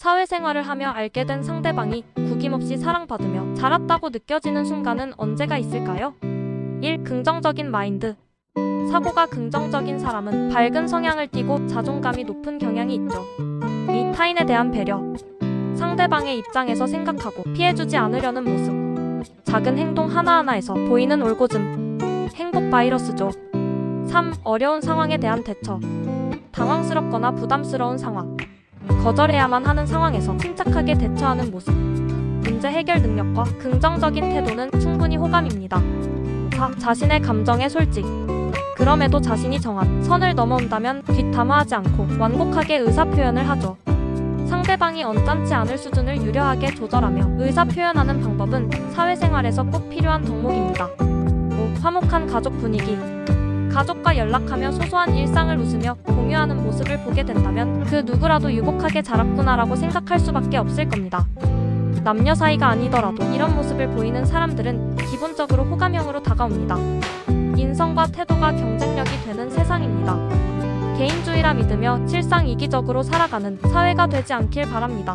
사회생활을 하며 알게 된 상대방이 구김없이 사랑받으며 자랐다고 느껴지는 순간은 언제가 있을까요? 1. 긍정적인 마인드 사고가 긍정적인 사람은 밝은 성향을 띠고 자존감이 높은 경향이 있죠. 2. 타인에 대한 배려 상대방의 입장에서 생각하고 피해주지 않으려는 모습 작은 행동 하나하나에서 보이는 올고즘 행복 바이러스죠. 3. 어려운 상황에 대한 대처 당황스럽거나 부담스러운 상황 거절해야만 하는 상황에서 침착하게 대처하는 모습. 문제 해결 능력과 긍정적인 태도는 충분히 호감입니다. 4. 자신의 감정에 솔직. 그럼에도 자신이 정한 선을 넘어온다면 뒷담화하지 않고 완곡하게 의사표현을 하죠. 상대방이 언짢지 않을 수준을 유려하게 조절하며 의사표현하는 방법은 사회생활에서 꼭 필요한 덕목입니다. 5. 화목한 가족 분위기. 가족과 연락하며 소소한 일상을 웃으며 공유하는 모습을 보게 된다면 그 누구라도 유복하게 자랐구나라고 생각할 수밖에 없을 겁니다. 남녀 사이가 아니더라도 이런 모습을 보이는 사람들은 기본적으로 호감형으로 다가옵니다. 인성과 태도가 경쟁력이 되는 세상입니다. 개인주의라 믿으며 칠상 이기적으로 살아가는 사회가 되지 않길 바랍니다.